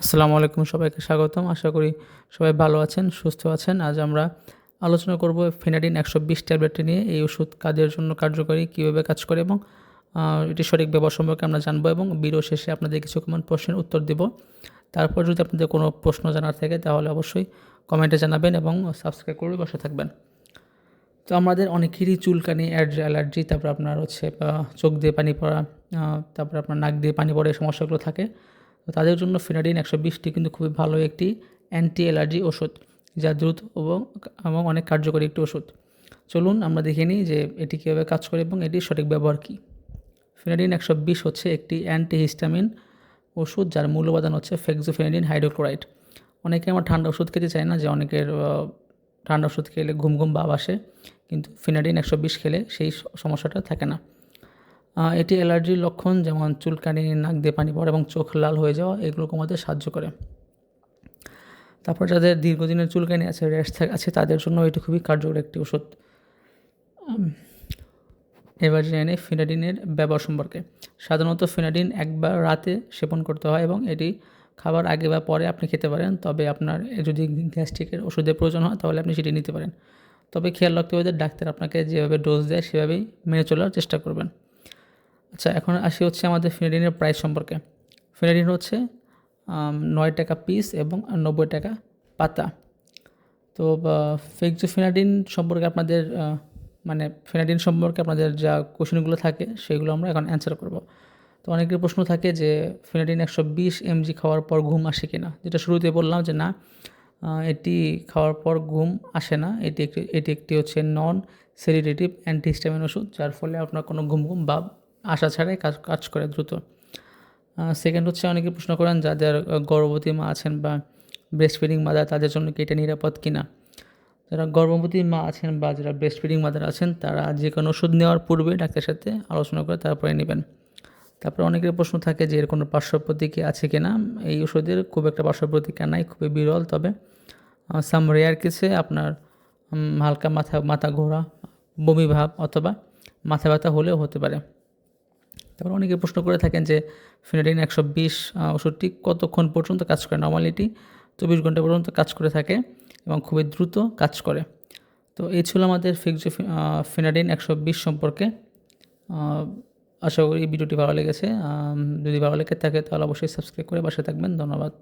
আসসালামু আলাইকুম সবাইকে স্বাগতম। আশা করি সবাই ভালো আছেন, সুস্থ আছেন। আজ আমরা আলোচনা করব ফেনাডিন একশো বিশ ট্যাবলেটটি নিয়ে, এই ওষুধ কাজের জন্য কার্যকরী, কীভাবে কাজ করে এবং এটি সঠিক ব্যবহার সম্পর্কে আমরা জানব এবং ভিডিও শেষে আপনাদের কিছু কমন প্রশ্নের উত্তর দেব। তারপর যদি আপনাদের কোনো প্রশ্ন জানার থাকে, তাহলে অবশ্যই কমেন্টে জানাবেন এবং সাবস্ক্রাইব করে বসে থাকবেন। তো আমাদের অনেকেরই চুলকানি, অ্যালার্জি তারপর আপনার হচ্ছে চোখ দিয়ে পানি পড়া তারপর আপনার নাক দিয়ে পানি পড়া, এই সমস্যাগুলো থাকে। তো তাদের জন্য ফিনাডিন একশো বিশটি কিন্তু খুবই ভালো একটি অ্যান্টি অ্যালার্জি ওষুধ, যা দ্রুত এবং এবং অনেক কার্যকরী একটি ওষুধ। চলুন আমরা দেখে নিই যে এটি কীভাবে কাজ করে এবং এটির সঠিক ব্যবহার কী। ফিনাডিন একশো বিশ হচ্ছে একটি অ্যান্টিহিস্টামিন ওষুধ, যার মূল উপাদান হচ্ছে ফেক্সোফিনাডিন হাইড্রোক্লোরাইড। অনেকে আমার ঠান্ডা ওষুধ খেতে চায় না, যে অনেকের ঠান্ডা ওষুধ খেলে ঘুম ঘুম ভাব আসে, কিন্তু ফিনাডিন একশো বিশ খেলে সেই সমস্যাটা থাকে না। এটি অ্যালার্জির লক্ষণ যেমন চুলকানি, নাক দিয়ে পানি পড়া এবং চোখ লাল হয়ে যাওয়া এগুলো কমাতে সাহায্য করে। তারপর যাদের দীর্ঘদিনের চুলকানি আছে র্যাশ আছে, তাদের জন্য এটি খুবই কার্যকর একটি ওষুধ। এবার জেনে ফিনাডিনের ব্যবহার সম্পর্কে। সাধারণত ফিনাডিন একবার রাতে সেবন করতে হয় এবং এটি খাবার আগে বা পরে আপনি খেতে পারেন, তবে আপনার যদি গ্যাস্ট্রিকের ওষুধের প্রয়োজন হয়, তাহলে আপনি সেটি নিতে পারেন। তবে খেয়াল রাখতে হবে যে ডাক্তার আপনাকে যেভাবে ডোজ দেয়, সেভাবেই মেনে চলার চেষ্টা করবেন। আচ্ছা এখন আসি হচ্ছে আমাদের ফিনাডিনের প্রাইস সম্পর্কে। ফিনাডিন হচ্ছে নয় টাকা পিস এবং নব্বই টাকা পাতা। তো ফেক্সোফিনাডিন সম্পর্কে আপনাদের মানে ফিনাডিন সম্পর্কে আপনাদের যা কোশ্চেনগুলো থাকে, সেগুলো আমরা এখন অ্যান্সার করব। তো অনেকের প্রশ্ন থাকে যে ফিনাডিন একশো বিশ এমজি খাওয়ার পর ঘুম আসে কিনা? যেটা শুরুতে বললাম যে না এটি খাওয়ার পর ঘুম আসে না। এটি একটি এটি একটি হচ্ছে নন সেরিডেটিভ অ্যান্টিহিস্টামিন ওষুধ, যার ফলে আপনার কোনো ঘুম ঘুম বা আসা ছাড়াই কাজ কাজ করে দ্রুত। সেকেন্ড হচ্ছে অনেকে প্রশ্ন করেন যাদের গর্ভবতী মা আছেন বা ব্রেস্ট ফিডিং মাদার তাদের জন্য কি এটা নিরাপদ কিনা? যারা গর্ভবতী মা আছেন বা যারা ব্রেস্ট ফিডিং মাদার আছেন, তারা যে কোনো ওষুধ নেওয়ার পূর্বে ডাক্তারের সাথে আলোচনা করে তারপরে নেবেন। তারপরে অনেকের প্রশ্ন থাকে যে এর কোনো পার্শ্ব প্রতিক্রিয়া আছে কি না এই ওষুধের খুব একটা পার্শ্ব প্রতিক্রিয়া নাই, খুবই বিরল, তবে সাম রেয়ার কেসে আপনার হালকা মাথা মাথা ঘোরা, বমি ভাব অথবা মাথা ব্যথা হলেও হতে পারে। তারপর অনেকে প্রশ্ন করে থাকেন যে ফিনাডিন একশো বিশ ওষুধটি কতক্ষণ পর্যন্ত কাজ করে? নর্মালিটি চব্বিশ ঘণ্টা পর্যন্ত কাজ করে থাকে এবং খুবই দ্রুত কাজ করে। তো এই ছিল আমাদের ফিক্সো ফিনাডিন একশো বিশ সম্পর্কে। আশা করি ভিডিওটি ভালো লেগেছে। যদি ভালো লেগে থাকে তাহলে অবশ্যই সাবস্ক্রাইব করে বাসে থাকবেন। ধন্যবাদ।